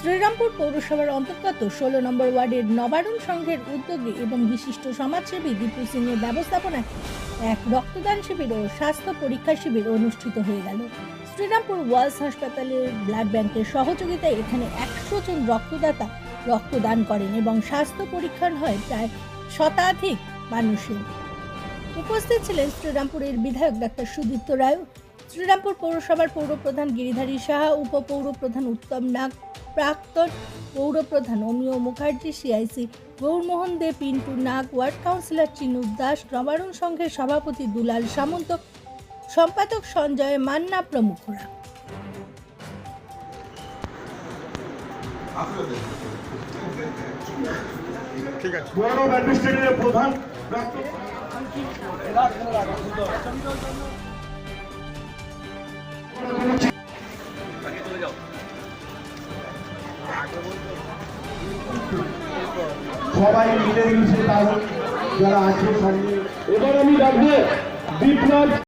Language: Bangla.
শ্রীরামপুর পৌরসভার অন্তর্গত ষোলো নম্বর ওয়ার্ডের নবারুণ সংঘের উদ্যোগে এবং বিশিষ্ট সমাজসেবী দীপু সিং এর ব্যবস্থাপনায় এক রক্তদান শিবির ও স্বাস্থ্য পরীক্ষা শিবির অনুষ্ঠিত হয়ে গেল। শ্রীরামপুর ওয়ালস হাসপাতালের ব্লাড ব্যাংকের সহযোগিতায় এখানে একশো জন রক্তদাতা রক্তদান করেন এবং স্বাস্থ্য পরীক্ষার হয় প্রায় শতাধিক মানুষের। উপস্থিত ছিলেন শ্রীরামপুরের বিধায়ক ডাক্তার সুদীপ্ত রায়, শ্রীরামপুর পৌরসভার পৌরপ্রধান গিরিধারী সাহা, উপপৌরপ্রধান উত্তম নাগ প্রাক্তন পৌরপ্রধান Amiya Mukherjee CIC Gourmohan De, Pintu Nag, ward councillor Chinu Das Nabarun সংঘের সভাপতি দুলাল সামন্ত, সম্পাদক সঞ্জয় মান্না প্রমুখরা। ঠিক আছে। প্রধান সবাই মিলে মিশে তার যারা আছে সঙ্গে। এবার আমি ডাকবো বিপ্লব